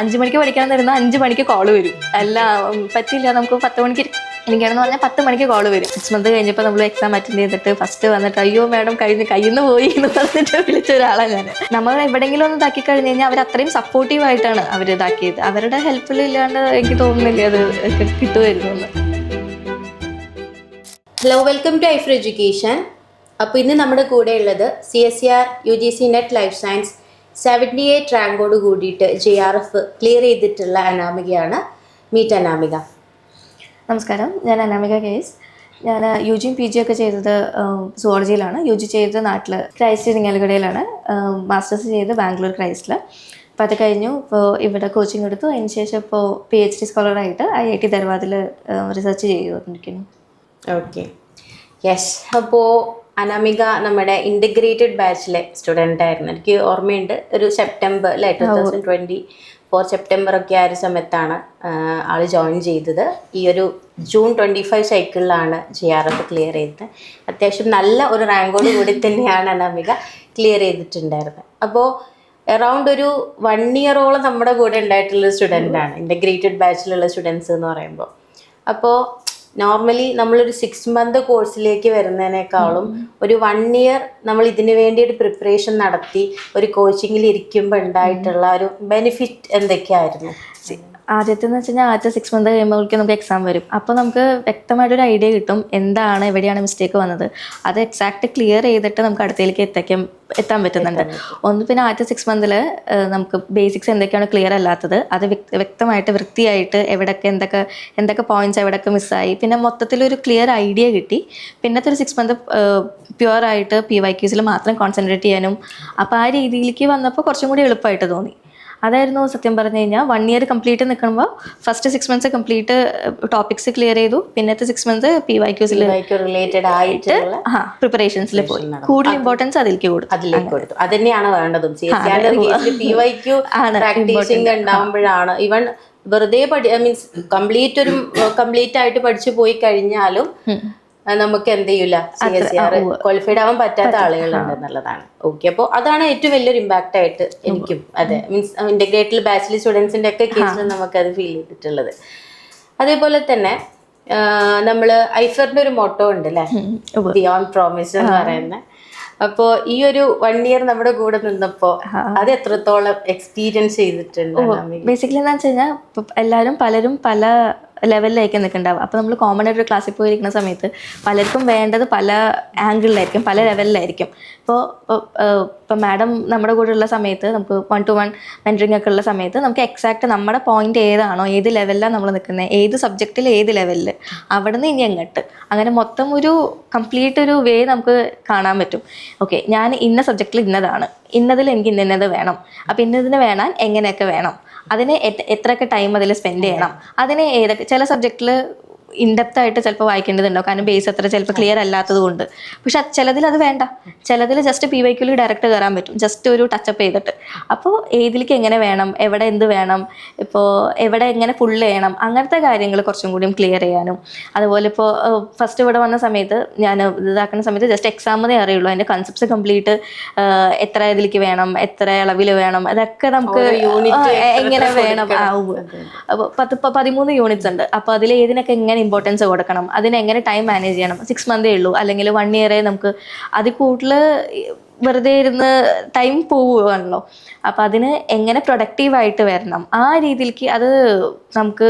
അഞ്ചു മണിക്ക് പഠിക്കാൻ തരുന്ന അഞ്ചു മണിക്ക് കോൾ വരും. അല്ല പറ്റില്ല നമുക്ക് പത്ത് മണിക്ക് എനിക്കാണെന്ന് പറഞ്ഞാൽ പത്ത് മണിക്ക് കോൾ വരും. സിക്സ് മന്ത് കഴിഞ്ഞപ്പോൾ നമ്മൾ എക്സാം അറ്റൻഡ് ചെയ്തിട്ട് ഫസ്റ്റ് വന്നിട്ട് അയ്യോ മാഡം കഴിഞ്ഞ് കയ്യിൽ നിന്ന് പോയി എന്ന് പറഞ്ഞിട്ട് വിളിച്ച ഒരാളാണ് ഞാൻ. നമ്മൾ എവിടെയെങ്കിലും ഒന്ന് ഇതാക്കി കഴിഞ്ഞ് കഴിഞ്ഞാൽ അവർ അത്രയും സപ്പോർട്ടീവ് ആയിട്ടാണ് അവർ ഇതാക്കിയത്. അവരുടെ ഹെൽപ്പിൽ ഇല്ലാണ്ട് എനിക്ക് തോന്നുന്നില്ല അത് കിട്ടുമായിരുന്നു എന്ന്. Hello welcome to Aifer education അപ്പോൾ ഇന്ന് നമ്മുടെ കൂടെ ഉള്ളത് C S C R U G C net life science seventy eight റാങ്കോട് കൂടിയിട്ട് ജെ ആർ എഫ് ക്ലിയർ ചെയ്തിട്ടുള്ള അനാമികയാണ് മീറ്റ് അനാമിക. നമസ്കാരം. ഞാൻ അനാമിക കേസ്. ഞാൻ യു ജിയും പി ജിയൊക്കെ ഒക്കെ ചെയ്തത് സുവോളജിയിലാണ്. യു ജി ചെയ്തത് നാട്ടിൽ ക്രൈസ്റ്റ് നിങ്ങൽകടയിലാണ് മാസ്റ്റേഴ്സ് ചെയ്ത് ബാംഗ്ലൂർ ക്രൈസ്റ്റിൽ അപ്പോൾ അത് കഴിഞ്ഞു. ഇപ്പോൾ ഇവിടെ കോച്ചിങ് എടുത്തു. അതിന് ശേഷം ഇപ്പോൾ പി എച്ച് ഡി സ്കോളറായിട്ട് ഐ ഐ ടി ധർവാദിൽ റിസർച്ച് ചെയ്തുകൊണ്ടിരിക്കുന്നു. ഓക്കെ യെസ് അപ്പോൾ അനാമിക നമ്മുടെ ഇന്റഗ്രേറ്റഡ് ബാച്ചിലെ സ്റ്റുഡന്റ് ആയിരുന്നു. എനിക്ക് ഓർമ്മയുണ്ട്. ഒരു സെപ്റ്റംബർ അല്ലേ two thousand twenty four September ഒക്കെ ആ ഒരു സമയത്താണ് ആൾ ജോയിൻ ചെയ്തത്. ഈ ഒരു ജൂൺ ട്വന്റി ഫൈവ് സൈക്കിളിലാണ് ജി ആർ എഫ് ക്ലിയർ ചെയ്തത്. അത്യാവശ്യം നല്ല ഒരു റാങ്കോട് കൂടി തന്നെയാണ് അനാമിക ക്ലിയർ ചെയ്തിട്ടുണ്ടായിരുന്നത്. അപ്പോൾ അറൗണ്ട് ഒരു വൺ ഇയറോളം നമ്മുടെ കൂടെ ഉണ്ടായിട്ടുള്ള സ്റ്റുഡന്റാണ് ഇന്റഗ്രേറ്റഡ് ബാച്ചിലുള്ള സ്റ്റുഡൻസ് എന്ന് പറയുമ്പോൾ. അപ്പോൾ നോർമലി നമ്മളൊരു സിക്സ് മന്ത് കോഴ്സിലേക്ക് വരുന്നതിനേക്കാളും ഒരു വൺ ഇയർ നമ്മൾ ഇതിന് വേണ്ടി ഒരു പ്രിപ്പറേഷൻ നടത്തി ഒരു കോച്ചിങ്ങിൽ ഇരിക്കുമ്പോൾ ഉണ്ടായിട്ടുള്ള ഒരു ബെനിഫിറ്റ് എന്തൊക്കെയായിരുന്നു? ആദ്യത്തെ എന്ന് വെച്ചാൽ ആദ്യത്തെ സിക്സ് മന്ത് കഴിയുമ്പോഴേക്കും നമുക്ക് എക്സാം വരും. അപ്പോൾ നമുക്ക് വ്യക്തമായിട്ടൊരു ഐഡിയ കിട്ടും എന്താണ് എവിടെയാണ് മിസ്റ്റേക്ക് വന്നത്. അത് എക്സാക്ട് ക്ലിയർ ചെയ്തിട്ട് നമുക്ക് അടുത്തേക്ക് എത്തിക്കാൻ എത്താൻ പറ്റുന്നുണ്ട്. ഒന്ന് പിന്നെ ആദ്യത്തെ സിക്സ് മന്തിൽ നമുക്ക് ബേസിക്സ് എന്തൊക്കെയാണ് ക്ലിയർ അല്ലാത്തത്. അത് വ്യക്തമായിട്ട് വൃത്തിയായിട്ട് എവിടെയൊക്കെ എന്തൊക്കെ എന്തൊക്കെ പോയിന്റ്സ് എവിടെയൊക്കെ മിസ്സായി പിന്നെ മൊത്തത്തിലൊരു ക്ലിയർ ഐഡിയ കിട്ടി. പിന്നത്തെ ഒരു സിക്സ് മന്ത് പ്യുവർ ആയിട്ട് പി വൈ ക്യൂസിൽ മാത്രം കോൺസെൻട്രേറ്റ് ചെയ്യാനും അപ്പോൾ ആ രീതിയിലേക്ക് വന്നപ്പോൾ കുറച്ചും കൂടി എളുപ്പമായിട്ട് തോന്നി. അതായിരുന്നു സത്യം പറഞ്ഞു കഴിഞ്ഞാൽ വൺ ഇയർ കംപ്ലീറ്റ് നിൽക്കുമ്പോൾ first six months complete topics clear ചെയ്തു. പിന്നത്തെ സിക്സ് മന്ത്സ് പി വൈ ക്യൂസിൽ റിലേറ്റഡ് ആയിട്ട് ആ പ്രിപ്പറേഷൻസ് പോയി. കൂടുതൽ ഇമ്പോർട്ടൻസ് അതിലേക്ക് കൊടുത്തു. അതിലേക്ക് കൊടുത്തു. അത്. തന്നെയാണ് വേണ്ടതും സി എസ് കേസിൽ പി വൈ ക്യു ആണ് പ്രാക്ടീസിങ് ഇവൻ വെറുതെ പഠി മീൻസ് കംപ്ലീറ്റ് ഒരു കംപ്ലീറ്റ് ആയിട്ട് പഠിച്ചു പോയി കഴിഞ്ഞാലും നമുക്ക് എന്ത് ചെയ്യൂല? C S C R qualified ആവാൻ പറ്റാത്ത ആളുകളുണ്ട് എന്നുള്ളതാണ്. ഓക്കെ അപ്പോൾ അതാണ് ഏറ്റവും വലിയൊരു ഇമ്പാക്റ്റ് ആയിട്ട് എനിക്കും അതെ. മീൻസ് ഇന്റഗ്രേറ്റഡ് ബാച്ചിലർ സ്റ്റുഡൻസിന്റെ ഒക്കെ കേസിൽ നമുക്ക് അത് ഫീൽ ചെയ്തിട്ടുള്ളത്. അതേപോലെ തന്നെ നമ്മൾ ഐഫറിന്റെ ഒരു മോട്ടോ ഉണ്ട് അല്ലെ ബിയോണ്ട് പ്രോമിസ് എന്ന് പറയുന്നത് അപ്പോ ഈ ഒരു വൺ ഇയർ നമ്മുടെ കൂടെ നിന്നപ്പോ അത് എത്രത്തോളം എക്സ്പീരിയൻസ് ചെയ്തിട്ടുണ്ട് ബേസിക്കലി എന്താ വെച്ച് കഴിഞ്ഞാൽ എല്ലാവരും പലരും പല ലെവലിലായിരിക്കും നിൽക്കുന്നുണ്ടാവുക അപ്പോൾ നമ്മൾ കോമൺ ആയിട്ട് ഒരു ക്ലാസ്സിൽ പോയിരിക്കുന്ന സമയത്ത് പലർക്കും വേണ്ടത് പല ആംഗിളിലായിരിക്കും പല ലെവലിലായിരിക്കും ഇപ്പോൾ ഇപ്പോൾ മാഡം നമ്മുടെ കൂടെ ഉള്ള സമയത്ത് നമുക്ക് വൺ ടു വൺ മെന്ററിങ് ഒക്കെ ഉള്ള സമയത്ത് നമുക്ക് എക്സാക്ട് നമ്മുടെ പോയിന്റ് ഏതാണോ ഏത് ലെവലിലാണ് നമ്മൾ നിൽക്കുന്നത് ഏത് സബ്ജക്റ്റിൽ ഏത് ലെവലിൽ അവിടെ നിന്ന് ഇനി അങ്ങോട്ട് അങ്ങനെ മൊത്തം ഒരു കംപ്ലീറ്റ് ഒരു വേ നമുക്ക് കാണാൻ പറ്റും. ഓക്കെ ഞാൻ ഇന്ന സബ്ജക്റ്റിൽ ഇന്നതാണ്. ഇന്നതിൽ എനിക്ക് ഇന്ന ഇന്നത് വേണം. അപ്പം ഇന്നതിന് വേണം എങ്ങനെയൊക്കെ വേണം? അതിന് എത്ര- എത്രയൊക്കെ ടൈം അതിൽ സ്പെൻഡ് ചെയ്യണം. അതിന് ഏതൊക്കെ ചില സബ്ജക്റ്റിൽ ഇൻഡെപ്ത് ആയിട്ട് ചിലപ്പോൾ വായിക്കേണ്ടതുണ്ടാവും കാരണം ബേസ് അത്ര ചിലപ്പോൾ ക്ലിയർ അല്ലാത്തത് കൊണ്ട് പക്ഷെ ചിലതിൽ അത് വേണ്ട. ചിലതിൽ ജസ്റ്റ് പി വൈക്കിൽ ഡയറക്റ്റ് കയറാൻ പറ്റും. ജസ്റ്റ് ഒരു ടച്ചപ്പ് ചെയ്തിട്ട്. അപ്പോൾ ഏതിലേക്ക് എങ്ങനെ വേണം? എവിടെ എന്ത് വേണം? ഇപ്പോൾ എവിടെ എങ്ങനെ ഫുൾ ചെയ്യണം? അങ്ങനത്തെ കാര്യങ്ങൾ കുറച്ചും കൂടിയും ക്ലിയർ ചെയ്യാനും. അതുപോലെ ഇപ്പോൾ ഫസ്റ്റ് ഇവിടെ വന്ന സമയത്ത് ഞാൻ ഇതാക്കുന്ന സമയത്ത് ജസ്റ്റ് എക്സാമെന്നേ അറിയുള്ളൂ. അതിന്റെ കൺസെപ്റ്റ്സ് കംപ്ലീറ്റ് എത്ര ഇതിലേക്ക് വേണം? എത്ര അളവിൽ വേണം? അതൊക്കെ നമുക്ക് എങ്ങനെ വേണം? ആവും. അപ്പോൾ പത്ത് പതിമൂന്ന് യൂണിറ്റ്സ് ഉണ്ട്. അപ്പോൾ അതിൽ ഏതിനൊക്കെ എങ്ങനെ ഇമ്പോർട്ടൻസ് കൊടുക്കണം. അതിന് എങ്ങനെ ടൈം മാനേജ് ചെയ്യണം? സിക്സ് മന്തേ ഉള്ളൂ. അല്ലെങ്കിൽ വൺ ഇയറേ നമുക്ക് അതിൽ കൂടുതൽ വെറുതെ ഇരുന്ന് ടൈം പോവുകയാണല്ലോ. അപ്പോൾ അതിന് എങ്ങനെ പ്രൊഡക്റ്റീവായിട്ട് വരണം? ആ രീതിയിലേക്ക് അത് നമുക്ക്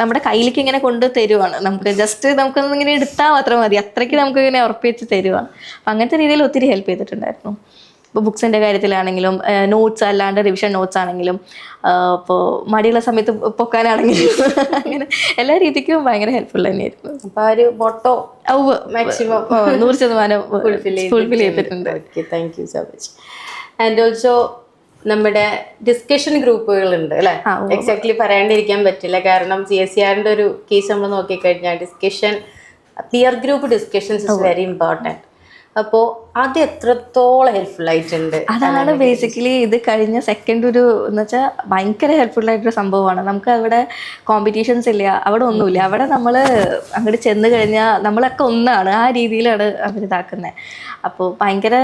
നമ്മുടെ കയ്യിലേക്ക് ഇങ്ങനെ കൊണ്ട് തരുവാണ്. നമുക്ക് ജസ്റ്റ് നമുക്കൊന്ന് ഇങ്ങനെ എടുത്താൽ മാത്രം മതി. അത്രയ്ക്ക് നമുക്ക് ഇങ്ങനെ ഉറപ്പിച്ച് തരുവാണ്. അപ്പം അങ്ങനത്തെ രീതിയിൽ ഒത്തിരി ഹെൽപ്പ് ചെയ്തിട്ടുണ്ടായിരുന്നു. ഇപ്പോൾ ബുക്സിന്റെ കാര്യത്തിലാണെങ്കിലും നോട്ട്സ് അല്ലാണ്ട് റിവിഷൻ നോട്ട്സ് ആണെങ്കിലും ഇപ്പോൾ മടിയുള്ള സമയത്ത് പൊക്കാനാണെങ്കിലും അങ്ങനെ എല്ലാ രീതിക്കും ഭയങ്കര ഹെൽപ്ഫുൾ തന്നെയായിരുന്നു. അപ്പോൾ ഒരു ബോട്ടോ ഔവ് മാക്സിമം നൂറ് ശതമാനം ഫുൾഫിൽ ചെയ്തിട്ടുണ്ട്. Okay thank you so much and also നമ്മുടെ ഡിസ്കഷൻ ഗ്രൂപ്പുകളുണ്ട് അല്ലെ? എക്സാക്ട്ലി പറയാണ്ടിരിക്കാൻ പറ്റില്ല. കാരണം സി എസ് സി ആറിന്റെ ഒരു കേസ് നമ്മൾ നോക്കിക്കഴിഞ്ഞാൽ discussion peer group discussions is very important അപ്പോൾ അത് എത്രത്തോളം ഹെൽപ്ഫുൾ ആയിട്ടുണ്ട് അതാണ് ബേസിക്കലി ഇത് കഴിഞ്ഞ സെക്കൻഡ് ഒരു എന്ന് വെച്ചാൽ ഭയങ്കര ഹെൽപ്ഫുൾ ആയിട്ടൊരു സംഭവമാണ്. നമുക്ക് അവിടെ കോമ്പറ്റീഷൻസ് ഇല്ല അവിടെ ഒന്നുമില്ല. അവിടെ നമ്മൾ അങ്ങോട്ട് ചെന്ന് കഴിഞ്ഞാൽ നമ്മളൊക്കെ ഒന്നാണ്. ആ രീതിയിലാണ് അവരിതാക്കുന്നത് അപ്പോൾ ഭയങ്കര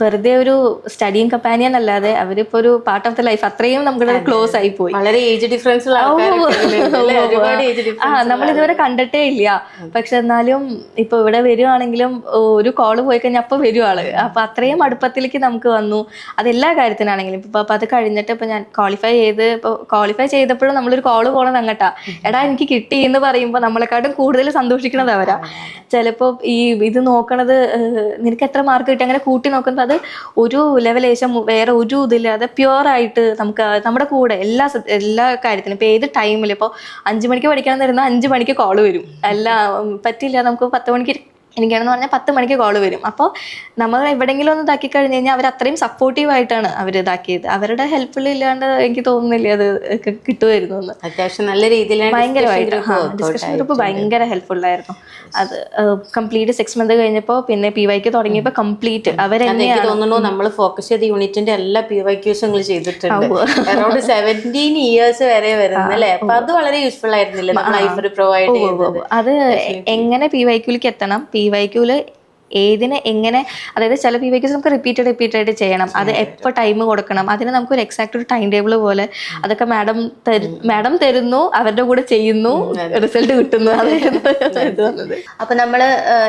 വെറുതെ ഒരു സ്റ്റഡിയും കമ്പാനിയൻ അല്ലാതെ അവരിപ്പോ ഒരു പാർട്ട് ഓഫ് ദ ലൈഫ് അത്രയും നമ്മുടെ ക്ലോസ് ആയി പോയി വളരെ ഏജ് ഡിഫറൻസ് ആ നമ്മൾ ഇതുവരെ കണ്ടിട്ടേ ഇല്ല. പക്ഷെ എന്നാലും ഇപ്പൊ ഇവിടെ വരുവാണെങ്കിലും ഒരു കോൾ പോയി കഴിഞ്ഞാൽ അപ്പൊ വരും ആൾ അപ്പൊ അത്രയും അടുപ്പത്തിലേക്ക് നമുക്ക് വന്നു. അതെല്ലാ കാര്യത്തിനാണെങ്കിലും ഇപ്പൊ അപ്പൊ അത് കഴിഞ്ഞിട്ട് ഇപ്പൊ ഞാൻ ക്വാളിഫൈ ചെയ്ത് ഇപ്പൊ ക്വാളിഫൈ ചെയ്തപ്പോഴും നമ്മളൊരു കോൾ പോണത് അങ്ങട്ടാ. എടാ എനിക്ക് കിട്ടി എന്ന് പറയുമ്പോൾ നമ്മളെക്കാട്ടും കൂടുതൽ സന്തോഷിക്കണത് അവരാ ചിലപ്പോ ഈ ഇത് നോക്കണത് നിനക്ക് എത്ര മാർക്ക് കിട്ടി? അങ്ങനെ കൂട്ടി നോക്കുന്നത് അത് ഒരു ലെവലേശം വേറെ ഒരു ഇതില്ലാതെ പ്യുവറായിട്ട് നമുക്ക് നമ്മുടെ കൂടെ എല്ലാ എല്ലാ കാര്യത്തിനും ഇപ്പോൾ ഏത് ടൈമിൽ ഇപ്പോൾ അഞ്ചു മണിക്ക് പഠിക്കാൻ തരുന്ന അഞ്ചു മണിക്ക് കോൾ വരും. അല്ല പറ്റില്ല നമുക്ക് പത്ത് മണിക്ക് എനിക്കാണെന്ന് പറഞ്ഞാൽ പത്ത് മണിക്ക് കോൾ വരും. അപ്പോൾ നമ്മൾ എവിടെയെങ്കിലും ഒന്ന് ഇതാക്കി കഴിഞ്ഞ് കഴിഞ്ഞാൽ അവർ അത്രയും സപ്പോർട്ടീവായിട്ടാണ് അവർ ഇതാക്കിയത്. അവരുടെ ഹെൽപ്പിൽ ഇല്ലാണ്ട് എനിക്ക് തോന്നുന്നില്ല അത് കിട്ടുമായിരുന്നു എന്ന്. അത്യാവശ്യം നല്ല രീതിയിൽ ഭയങ്കരമായിട്ട്. ഡിസ്കഷൻ ഗ്രൂപ്പ് ഭയങ്കര ഹെൽപ്ഫുൾ ആയിരുന്നു. അത് കംപ്ലീറ്റ് സിക്സ് മന്ത് കഴിഞ്ഞപ്പോൾ പിന്നെ പി വൈക്ക് തുടങ്ങിയപ്പോൾ കംപ്ലീറ്റ് എനിക്ക് തോന്നുന്നു നമ്മൾ ഫോക്കസ് ചെയ്ത യൂണിറ്റിന്റെ എല്ലാ പി വൈ ക്യൂസും നിങ്ങൾ ചെയ്തിട്ടുണ്ട്. അറൌണ്ട് സെവന്റീൻ ഇയേഴ്സ് വരെ വരുന്നത് അല്ലേ? അപ്പൊ അത് വളരെ യൂസ്ഫുൾ ആയിരുന്നില്ല? ലൈഫ് പ്രൊവൈഡ് അത് എങ്ങനെ പി വൈക്യൂലേക്ക് എത്തണം? പി വൈക്യൂൽ ഏതിനെ എങ്ങനെ അതായത് ചില പി വൈക്യൂസ് നമുക്ക് റിപ്പീറ്റഡ് റിപ്പീറ്റഡ് ചെയ്യണം. അത് എപ്പോൾ ടൈം കൊടുക്കണം. അതിന് നമുക്ക് ഒരു എക്സാക്ട് ഒരു ടൈം ടേബിൾ പോലെ അതൊക്കെ മാഡം മാഡം തരുന്നു അവരുടെ കൂടെ ചെയ്യുന്നു റിസൾട്ട് കിട്ടുന്നു. നമ്മൾ അപ്പൊ നമ്മൾ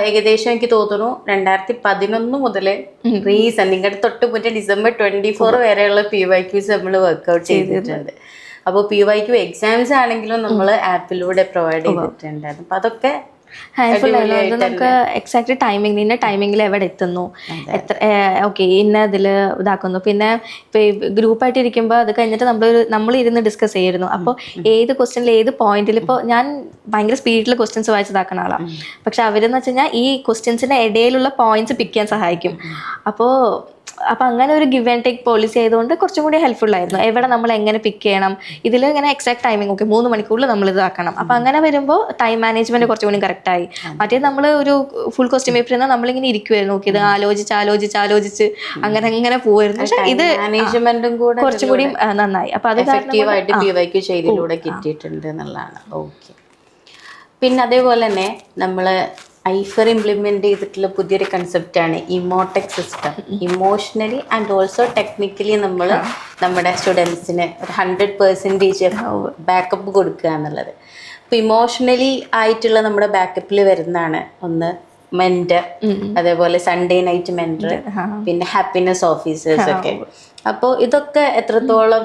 ഏകദേശം എനിക്ക് തോന്നുന്നു രണ്ടായിരത്തി പതിനൊന്ന് മുതൽ റീസൺ നിങ്ങളുടെ തൊട്ട് മുന്നേ ഡിസംബർ ട്വന്റി ഫോർ വരെയുള്ള പി വൈ ക്യൂസ് നമ്മൾ വർക്ക്ഔട്ട് ചെയ്തിട്ടുണ്ട്. അപ്പോൾ പി വൈ ക്യു എക്സാംസ് ആണെങ്കിലും നമ്മൾ ആപ്പിലൂടെ പ്രൊവൈഡ് ചെയ്തിട്ടുണ്ടായിരുന്നു. അപ്പൊ അതൊക്കെ ഹാൻഡ്ഫുൾ ആയിരുന്നു അത് നമുക്ക് എക്സാക്ട് ടൈമിംഗ് നിന്റെ ടൈമിംഗിൽ എവിടെ എത്തുന്നു? എത്ര ഓക്കെ ഇന്ന ഇതിൽ ഇതാക്കുന്നു. പിന്നെ ഗ്രൂപ്പ് ഗ്രൂപ്പായിട്ട് ഇരിക്കുമ്പോൾ അത് കഴിഞ്ഞിട്ട് നമ്മൾ നമ്മൾ ഇരുന്ന് ഡിസ്കസ് ചെയ്യായിരുന്നു അപ്പോൾ ഏത് ക്വസ്റ്റ്യനിൽ ഏത് പോയിന്റിൽ ഇപ്പോൾ ഞാൻ ഭയങ്കര സ്പീഡിൽ ക്വസ്റ്റ്യൻസ് വായിച്ചതാക്കുന്ന ആളാണ് പക്ഷെ അവരെന്ന് വെച്ച് കഴിഞ്ഞാൽ ഈ ക്വസ്റ്റ്യൻസിന്റെ ഇടയിലുള്ള പോയിന്റ്സ് പിക്ക് ചെയ്യാൻ സഹായിക്കും. അപ്പോൾ അപ്പൊ അങ്ങനെ ഒരു ഗിവ് ആൻഡ് ടേക്ക് പോളിസി ആയതുകൊണ്ട് കുറച്ചും കൂടി ഹെൽപ്ഫുൾ ആയിരുന്നു. എവിടെ നമ്മൾ എങ്ങനെ പിക്ക് ചെയ്യണം ഇതിൽ ഇങ്ങനെ എക്സാക്ട് ടൈമിംഗ് ഓക്കെ മൂന്ന് മണിക്കൂറിൽ നമ്മൾ ഇതാക്കണം. അപ്പൊ അങ്ങനെ വരുമ്പോൾ ടൈം മാനേജ്മെന്റ് കുറച്ചും കൂടി കറക്റ്റ് ആയി. മറ്റേ നമ്മൾ ഒരു ഫുൾ കോസ്റ്റ്യൂം പേപ്പർ ഇരുന്നാൽ നമ്മളിങ്ങനെ ഇരിക്കുമായിരുന്നു ഓക്കെ ഇത് ആലോചിച്ച് ആലോചിച്ച് ആലോചിച്ച് അങ്ങനെ അങ്ങനെ പോവായിരുന്നു. പക്ഷെ ഇത് മാനേജ്മെന്റും കൂടെ കുറച്ചും കൂടി നന്നായി. അപ്പൊ അത് കിട്ടിയിട്ടുണ്ട് എന്നുള്ളതാണ്. ഓക്കെ പിന്നെ അതേപോലെ തന്നെ നമ്മൾ ഐഫർ ഇംപ്ലിമെന്റ് ചെയ്തിട്ടുള്ള പുതിയൊരു കൺസെപ്റ്റ് ആണ് Emotech system emotionally and also technically നമ്മൾ നമ്മുടെ സ്റ്റുഡൻസിന് ഒരു ഹൺഡ്രഡ് പെർസെന്റേജ് ബാക്കപ്പ് കൊടുക്കുക എന്നുള്ളത്. അപ്പോൾ ഇമോഷണലി ആയിട്ടുള്ള നമ്മുടെ ബാക്കപ്പിൽ വരുന്നതാണ്. ഒന്ന് മെന്റർ അതേപോലെ സൺഡേ നൈറ്റ് മെന്റർ പിന്നെ ഹാപ്പിനെസ് ഓഫീസേഴ്സ് ഒക്കെ. അപ്പോൾ ഇതൊക്കെ എത്രത്തോളം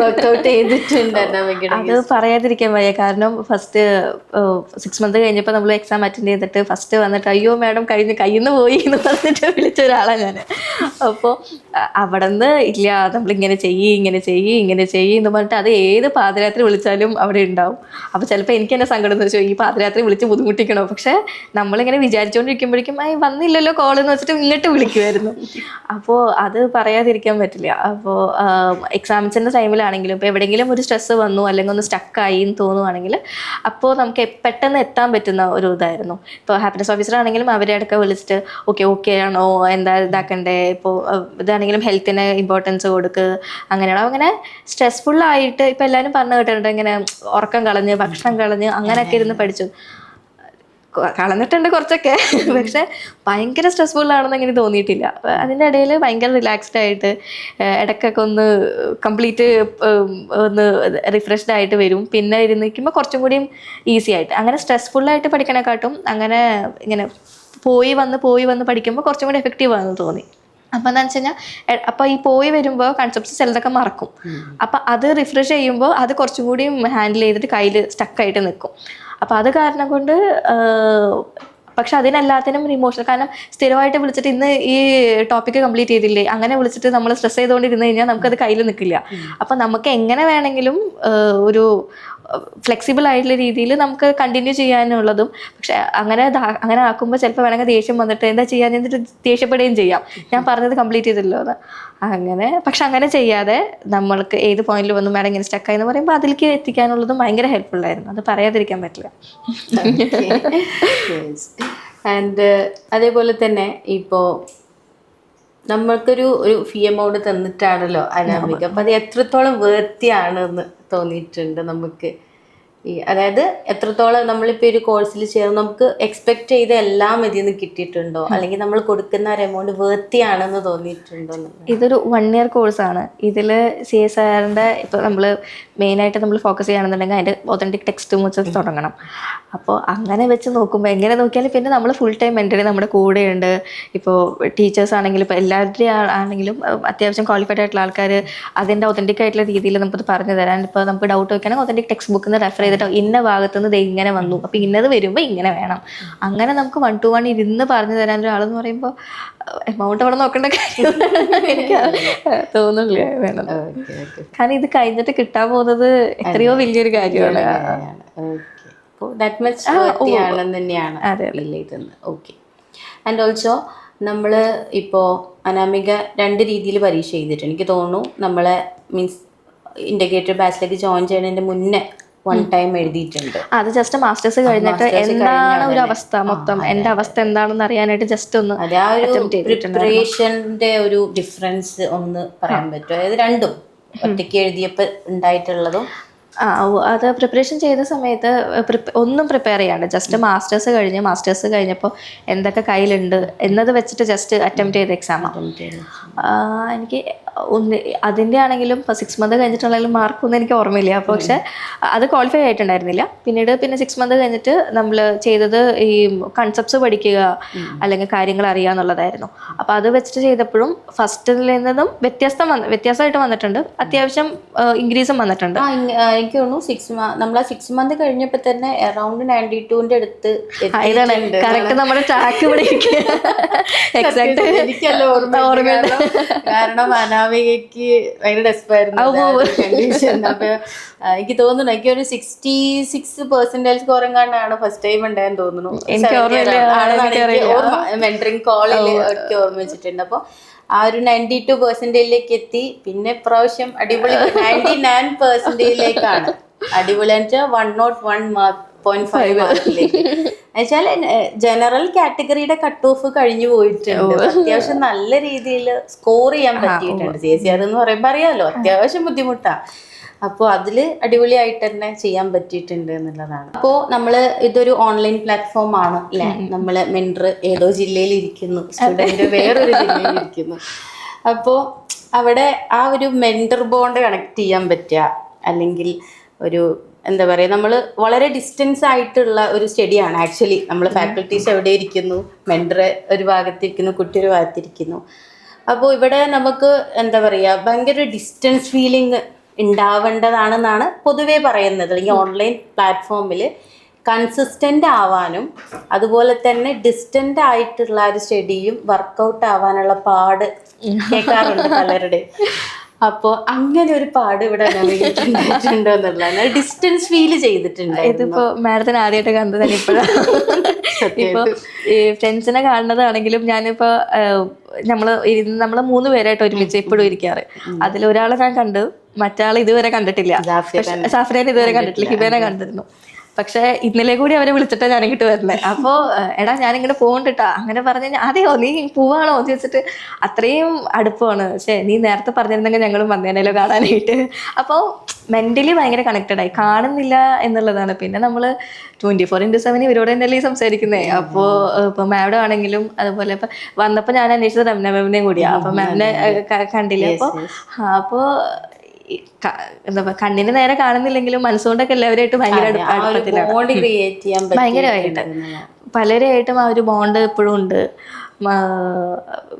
വർക്ക്ഔട്ട് ചെയ്തിട്ടുണ്ട് അത് പറയാതിരിക്കാൻ വയ്യ. കാരണം ഫസ്റ്റ് സിക്സ് മന്ത് കഴിഞ്ഞപ്പോൾ നമ്മൾ എക്സാം അറ്റൻഡ് ചെയ്തിട്ട് ഫസ്റ്റ് വന്നിട്ട് അയ്യോ മാഡം കഴിഞ്ഞ് കയ്യിൽ നിന്ന് പോയി എന്ന് പറഞ്ഞിട്ട് വിളിച്ച ഒരാളാണ് ഞാൻ അപ്പോ അവിടെ നിന്ന് ഇല്ല നമ്മളിങ്ങനെ ചെയ്യ് ഇങ്ങനെ ചെയ്യ് ഇങ്ങനെ ചെയ്യ് എന്ന് പറഞ്ഞിട്ട് അത് ഏത് പാതിരാത്രി വിളിച്ചാലും അവിടെ ഉണ്ടാവും. അപ്പോൾ ചിലപ്പോൾ എനിക്ക് എന്നെ സങ്കടം എന്ന് വെച്ചാൽ ഈ പാതിരാത്രി വിളിച്ച് ബുദ്ധിമുട്ടിക്കണോ? പക്ഷേ നമ്മളിങ്ങനെ വിചാരിച്ചുകൊണ്ടിരിക്കുമ്പോഴേക്കും വന്നില്ലല്ലോ കോൾ എന്ന് വെച്ചിട്ട് ഇങ്ങോട്ട് വിളിക്കുമായിരുന്നു അപ്പോൾ അത് പറയാതിരിക്കാൻ പറ്റില്ല. അപ്പോൾ എക്സാംസിന്റെ ടൈമിലാണെങ്കിലും ഇപ്പോൾ എവിടെയെങ്കിലും ഒരു സ്ട്രെസ്സ് വന്നു അല്ലെങ്കിൽ ഒന്ന് സ്റ്റക്കായി എന്ന് തോന്നുവാണെങ്കിൽ അപ്പോൾ നമുക്ക് പെട്ടെന്ന് എത്താൻ പറ്റുന്ന ഒരു ഇതായിരുന്നു. ഇപ്പോൾ ഹാപ്പിനെസ് ഓഫീസർ ആണെങ്കിലും അവരെ ഇടയ്ക്ക് വിളിച്ചിട്ട് ഓക്കെ ഓക്കെ ആണോ? എന്താ ഇതാക്കണ്ടേ? ഇപ്പോൾ ഇതാണെങ്കിലും ഹെൽത്തിന് ഇമ്പോർട്ടൻസ് കൊടുക്കുക അങ്ങനെയാണോ? അങ്ങനെ സ്ട്രെസ്ഫുള്ളായിട്ട് ഇപ്പോൾ എല്ലാവരും പറഞ്ഞു കേട്ടിട്ടുണ്ട്. ഇങ്ങനെ ഉറക്കം കളഞ്ഞ് ഭക്ഷണം കളഞ്ഞ് അങ്ങനെയൊക്കെ ഇരുന്ന് പഠിച്ചു. കളഞ്ഞിട്ടുണ്ട് കുറച്ചൊക്കെ. പക്ഷെ ഭയങ്കര സ്ട്രെസ്ഫുൾ ആണെന്ന് അങ്ങനെ തോന്നിയിട്ടില്ല. അതിന്റെ ഇടയിൽ ഭയങ്കര റിലാക്സ്ഡ് ആയിട്ട് ഇടയ്ക്കൊക്കെ ഒന്ന് കംപ്ലീറ്റ് ഒന്ന് റിഫ്രഷ്ഡ് ആയിട്ട് വരും. പിന്നെ ഇരുന്ന് നിൽക്കുമ്പോൾ കുറച്ചും കൂടിയും ഈസി ആയിട്ട്. അങ്ങനെ സ്ട്രെസ്ഫുൾ ആയിട്ട് പഠിക്കണേക്കാട്ടും അങ്ങനെ ഇങ്ങനെ പോയി വന്ന് പോയി വന്ന് പഠിക്കുമ്പോൾ കുറച്ചും കൂടി എഫക്റ്റീവ് ആണെന്ന് തോന്നി. അപ്പം എന്താ വെച്ച് കഴിഞ്ഞാൽ അപ്പം ഈ പോയി വരുമ്പോൾ കൺസെപ്റ്റ്സ് ചിലതൊക്കെ മറക്കും. അപ്പം അത് റിഫ്രഷ് ചെയ്യുമ്പോൾ അത് കുറച്ചും കൂടി ഹാൻഡിൽ ചെയ്തിട്ട് കയ്യിൽ സ്റ്റക്കായിട്ട് നിൽക്കും അപ്പം അത് കാരണം കൊണ്ട് പക്ഷെ അതിനെല്ലാത്തിനും ഒരു ഇമോഷണൽ കാരണം സ്ഥിരമായിട്ട് വിളിച്ചിട്ട് ഇന്ന് ഈ ടോപ്പിക് കംപ്ലീറ്റ് ചെയ്തില്ലേ അങ്ങനെ വിളിച്ചിട്ട് നമ്മൾ സ്ട്രെസ് ചെയ്തുകൊണ്ടിരുന്ന് കഴിഞ്ഞാൽ നമുക്കത് കയ്യിൽ നിൽക്കില്ല അപ്പം നമുക്ക് എങ്ങനെ വേണമെങ്കിലും ഒരു ഫ്ലെക്സിബിൾ ആയിട്ടുള്ള രീതിയിൽ നമുക്ക് കണ്ടിന്യൂ ചെയ്യാനുള്ളതും പക്ഷെ അങ്ങനെ അങ്ങനെ ആക്കുമ്പോൾ ചിലപ്പോൾ വേണമെങ്കിൽ ദേഷ്യം വന്നിട്ട് എന്താ ചെയ്യാൻ എന്നിട്ട് ദേഷ്യപ്പെടുകയും ചെയ്യാം. ഞാൻ പറഞ്ഞത് കംപ്ലീറ്റ് ചെയ്തല്ലോ എന്ന്. അങ്ങനെ പക്ഷെ അങ്ങനെ ചെയ്യാതെ നമ്മൾക്ക് ഏത് പോയിന്റിൽ വന്നു മാഡം ഇങ്ങനെ സ്റ്റക്കായി എന്ന് പറയുമ്പോൾ അതിലേക്ക് എത്തിക്കാനുള്ളതും ഭയങ്കര ഹെൽപ്ഫുൾ ആയിരുന്നു. അത് പറയാതിരിക്കാൻ പറ്റില്ല. ആൻഡ് അതേപോലെ തന്നെ ഇപ്പോ നമ്മൾക്കൊരു ഒരു ഫീ എമൗണ്ട് തന്നിട്ടാണല്ലോ അനാമിക. അപ്പം അത് എത്രത്തോളം വേർത്തിയാണെന്ന് തോന്നിയിട്ടുണ്ട് നമുക്ക്? ഈ അതായത് എത്രത്തോളം നമ്മളിപ്പോൾ ഒരു കോഴ്സിൽ ചേർന്ന് നമുക്ക് എക്സ്പെക്ട് ചെയ്ത എല്ലാം ഇതിൽ നിന്ന് കിട്ടിയിട്ടുണ്ടോ? അല്ലെങ്കിൽ നമ്മൾ കൊടുക്കുന്ന ഒരു എമൗണ്ട് വേർത്തിയാണെന്ന് തോന്നിയിട്ടുണ്ടോ? ഇതൊരു വൺ ഇയർ കോഴ്സാണ് ഇതിൽ സി എസ് ആറിന്റെ ഇപ്പോൾ നമ്മൾ മെയിനായിട്ട് നമ്മൾ ഫോക്കസ് ചെയ്യുകയാണെന്നുണ്ടെങ്കിൽ അതിന്റെ ഓതന്റിക് ടെക്സ്റ്റ് വെച്ച് തുടങ്ങണം. അപ്പോൾ അങ്ങനെ വെച്ച് നോക്കുമ്പോൾ എങ്ങനെ നോക്കിയാലും പിന്നെ നമ്മൾ ഫുൾ ടൈം മെന്റലി നമ്മുടെ കൂടെയുണ്ട്. ഇപ്പോൾ ടീച്ചേഴ്സ് ആണെങ്കിലും ഇപ്പോൾ എല്ലാവരുടെയും ആണെങ്കിലും അത്യാവശ്യം ക്വാളിഫൈഡ് ആയിട്ടുള്ള ആൾക്കാർ അതിന്റെ ഒതന്റിക് ആയിട്ടുള്ള രീതിയിൽ നമുക്കത് പറഞ്ഞു തരാൻ. ഇപ്പോൾ നമുക്ക് ഡൗട്ട് വെക്കുകയാണെങ്കിൽ ഒതന്റിക് ടെക്സ്റ്റ് ബുക്കിൽ നിന്ന് റെഫർ ചെയ്തിട്ട് ഇന്ന ഭാഗത്തുനിന്ന് ഇത് ഇങ്ങനെ വന്നു. അപ്പോൾ ഇന്നത് വരുമ്പോൾ ഇങ്ങനെ വേണം. അങ്ങനെ നമുക്ക് വൺ ടു വൺ ഇരുന്ന് പറഞ്ഞു തരാൻ ഒരാളെന്ന് പറയുമ്പോൾ എമൗണ്ട് അവിടെ നോക്കേണ്ട കാര്യം എനിക്ക് തോന്നുന്നില്ല വേണം കാരണം ഇത് കഴിഞ്ഞിട്ട് കിട്ടാൻ പോകുന്നത് എത്രയോ വലിയൊരു കാര്യമാണ്. ദാറ്റ് മച്ച് തന്നെയാണ് ഓക്കെ ആൻഡ് ഓൾസോ നമ്മൾ ഇപ്പോൾ അനാമിക രണ്ട് രീതിയിൽ പരീക്ഷ ചെയ്തിട്ടുണ്ട് എനിക്ക് തോന്നുന്നു നമ്മളെ മീൻസ് ഇൻഡിക്കേറ്റർ ബാച്ചിലേക്ക് ജോയിൻ ചെയ്യുന്നതിന്റെ മുന്നേ വൺ ടൈം എഴുതിയിട്ടുണ്ട്. അത് ജസ്റ്റ് മാസ്റ്റേഴ്സ് കഴിഞ്ഞിട്ട് എന്താണ് ഒരു അവസ്ഥ മൊത്തം? എന്റെ അവസ്ഥ എന്താണെന്ന് അറിയാനായിട്ട് ജസ്റ്റ് ഒന്ന് പ്രിപ്പറേഷന്റെ ഒരു ഡിഫറൻസ് ഒന്ന് പറയാൻ പറ്റുമോ അതായത് രണ്ടും ഒറ്റയ്ക്ക് എഴുതിയപ്പോൾ ഉണ്ടായിട്ടുള്ളതും. ആ അത് പ്രിപ്പറേഷൻ ചെയ്ത സമയത്ത് ഒന്നും പ്രിപ്പയർ ചെയ്യാണ്ട് ജസ്റ്റ് മാസ്റ്റേഴ്സ് കഴിഞ്ഞ് മാസ്റ്റേഴ്സ് കഴിഞ്ഞപ്പോൾ എന്തൊക്കെ കയ്യിലുണ്ട് എന്നത് വെച്ചിട്ട് ജസ്റ്റ് അറ്റംപ്റ്റ് ചെയ്ത എക്സാമാണ് എനിക്ക് ഒന്ന് അതിന്റെ ആണെങ്കിലും ഇപ്പോൾ സിക്സ് മന്ത് കഴിഞ്ഞിട്ടുള്ളതിലും മാർക്കൊന്നും എനിക്ക് ഓർമ്മയില്ല. അപ്പോൾ പക്ഷെ അത് ക്വാളിഫൈ ആയിട്ടുണ്ടായിരുന്നില്ല. പിന്നീട് പിന്നെ സിക്സ് മന്ത് കഴിഞ്ഞിട്ട് നമ്മൾ ചെയ്തത് ഈ കൺസെപ്റ്റ്സ് പഠിക്കുക അല്ലെങ്കിൽ കാര്യങ്ങൾ അറിയുക എന്നുള്ളതായിരുന്നു. അപ്പോൾ അത് വെച്ചിട്ട് ചെയ്തപ്പോഴും ഫസ്റ്റിൽ നിന്നും വ്യത്യസ്തം വന്ന് വ്യത്യാസമായിട്ട് വന്നിട്ടുണ്ട്. അത്യാവശ്യം ഇൻക്രീസും വന്നിട്ടുണ്ട്. എനിക്ക് തോന്നുന്നു സിക്സ് നമ്മൾ സിക്സ് മന്ത് കഴിഞ്ഞപ്പോൾ തന്നെ അറൗണ്ട് നയന്റി ടുവിന്റെ അടുത്ത് കറക്റ്റ് നമ്മുടെ ട്രാക്ക് ഇവിടെ എക്സാക്ട് എനിക്കല്ല ഓർമ്മ കാരണം കാരണം അനാമികയ്ക്ക് ഭയങ്കര ഡെസ്പായിരുന്നു അപ്പൊ എനിക്ക് തോന്നുന്നു എനിക്ക് ഒരു സിക്സ്റ്റി സിക്സ് പെർസെന്റേജ് സ്കോറും കണ്ടാണ് ഫസ്റ്റ് ടൈം ഉണ്ടായെന്ന് തോന്നുന്നു മെന്ററിങ് കോളിൽ ഒക്കെ ഓർമ്മ വെച്ചിട്ടുണ്ട്. അപ്പൊ ആ ഒരു നയന്റി ടു പെർസെന്റേജിലേക്ക് എത്തി. പിന്നെ ഇപ്രാവശ്യം അടിപൊളി നയന്റി നയൻ പെർസെന്റേജിലേക്കാണ് അടിപൊളി one nought one mark point five മാർക്കിലേക്ക് എന്നുവെച്ചാൽ ജനറൽ കാറ്റഗറിയുടെ കട്ട് ഓഫ് കഴിഞ്ഞു പോയിട്ടുണ്ട്. അത്യാവശ്യം നല്ല രീതിയിൽ സ്കോർ ചെയ്യാൻ പറ്റിയിട്ടുണ്ട്. സി ആർ എന്ന് പറയുമ്പോൾ അറിയാമല്ലോ അത്യാവശ്യം ബുദ്ധിമുട്ടാണ് അപ്പോൾ അതിൽ അടിപൊളിയായിട്ട് തന്നെ ചെയ്യാൻ പറ്റിയിട്ടുണ്ട് എന്നുള്ളതാണ്. അപ്പോൾ നമ്മൾ ഇതൊരു ഓൺലൈൻ പ്ലാറ്റ്ഫോം ആണ് അല്ലേ? നമ്മൾ മെന്റർ ഏതോ ജില്ലയിൽ ഇരിക്കുന്നു. സ്റ്റുഡന്റ് വേറൊരു ജില്ലയിൽ ഇരിക്കുന്നു. അപ്പോൾ അവിടെ ആ ഒരു മെന്റർ ബോണ്ട് കണക്ട് ചെയ്യാൻ പറ്റുക. അല്ലെങ്കിൽ ഒരു എന്താ പറയുക നമ്മൾ വളരെ ഡിസ്റ്റൻസ് ആയിട്ടുള്ള ഒരു സ്റ്റഡിയാണ് ആക്ച്വലി നമ്മൾ ഫാക്കൽറ്റീസ് എവിടെ ഇരിക്കുന്നു? മെന്റർ ഒരു ഭാഗത്തിരിക്കുന്നു കുട്ടി ഒരു ഭാഗത്തിരിക്കുന്നു. അപ്പോൾ ഇവിടെ നമുക്ക് എന്താ പറയുക ഭയങ്കര ഡിസ്റ്റൻസ് ഫീലിംഗ് ഉണ്ടാവേണ്ടതാണെന്നാണ് പൊതുവേ പറയുന്നത്. അല്ലെങ്കിൽ ഓൺലൈൻ പ്ലാറ്റ്ഫോമിൽ കൺസിസ്റ്റന്റ് ആവാനും അതുപോലെ തന്നെ ഡിസ്റ്റന്റ് ആയിട്ടുള്ള ഒരു സ്റ്റഡിയും വർക്കൗട്ട് ആവാനുള്ള പാട് കേൾക്കാറുണ്ട് പലരുടെ അപ്പോൾ അങ്ങനെ ഒരു പാട് ഇവിടെ എന്നുള്ളതാണ്. ഡിസ്റ്റൻസ് ഫീൽ ചെയ്തിട്ടുണ്ട് ഇതിപ്പോ മാഡത്തിന് ആദ്യമായിട്ട് കണ്ടത് തന്നെ ഇപ്പോഴാണ് ഇപ്പൊ ഈ ഫ്രണ്ട്സിനെ കാണുന്നതാണെങ്കിലും ഞാനിപ്പോ നമ്മൾ ഇരുന്ന് നമ്മൾ മൂന്ന് പേരായിട്ട് ഒരുമിച്ച് എപ്പോഴും ഇരിക്കാറ്. അതിൽ ഒരാളെ ഞാൻ കണ്ടു മറ്റാളെ ഇതുവരെ കണ്ടിട്ടില്ല. സാഫ്രിയാൻ ഇതുവരെ കണ്ടിട്ടില്ല. ഹിബേനെ കണ്ടിരുന്നു. പക്ഷെ ഇന്നലെ കൂടി അവരെ വിളിച്ചിട്ടാ ഞാൻ ഇങ്ങോട്ട് വരണേ അപ്പോ എടാ ഞാൻ ഇങ്ങോട്ട് പോകണ്ടിട്ടാ അങ്ങനെ പറഞ്ഞു കഴിഞ്ഞാൽ അതെയോ നീ പോവാണോ? എന്ന് ചോദിച്ചിട്ട് അത്രയും അടുപ്പമാണ് പക്ഷെ നീ നേരത്തെ പറഞ്ഞിരുന്നെങ്കിൽ ഞങ്ങളും വന്നേനല്ലോ കാണാനായിട്ട്. അപ്പോൾ മെന്റലി ഭയങ്കര കണക്റ്റഡ് ആയി. കാണുന്നില്ല എന്നുള്ളതാണ്. പിന്നെ നമ്മൾ ട്വന്റി ഫോർ ഇന്റു സെവൻ ഇവരോട് തന്നെയല്ലേ സംസാരിക്കുന്നത് സംസാരിക്കുന്നേ. അപ്പോൾ ഇപ്പൊ മാഡം ആണെങ്കിലും അതുപോലെ ഇപ്പൊ വന്നപ്പോൾ ഞാൻ അന്വേഷിച്ചത് രമന മാമിനെയും കൂടിയാ. അപ്പൊ മാമിനെ കണ്ടില്ലേ? അപ്പൊ കണ്ടില്ല അപ്പോൾ അപ്പോൾ എന്താ പറയുക കണ്ണിന് നേരെ കാണുന്നില്ലെങ്കിലും മനസ്സുകൊണ്ടൊക്കെ എല്ലാവരുമായിട്ട് ഭയങ്കര അടുപ്പ- അടുപ്പത്തിലാണ് ഭയങ്കരമായിട്ട്. പലരായിട്ടും ആ ഒരു ബോണ്ട് എപ്പോഴും ഉണ്ട്.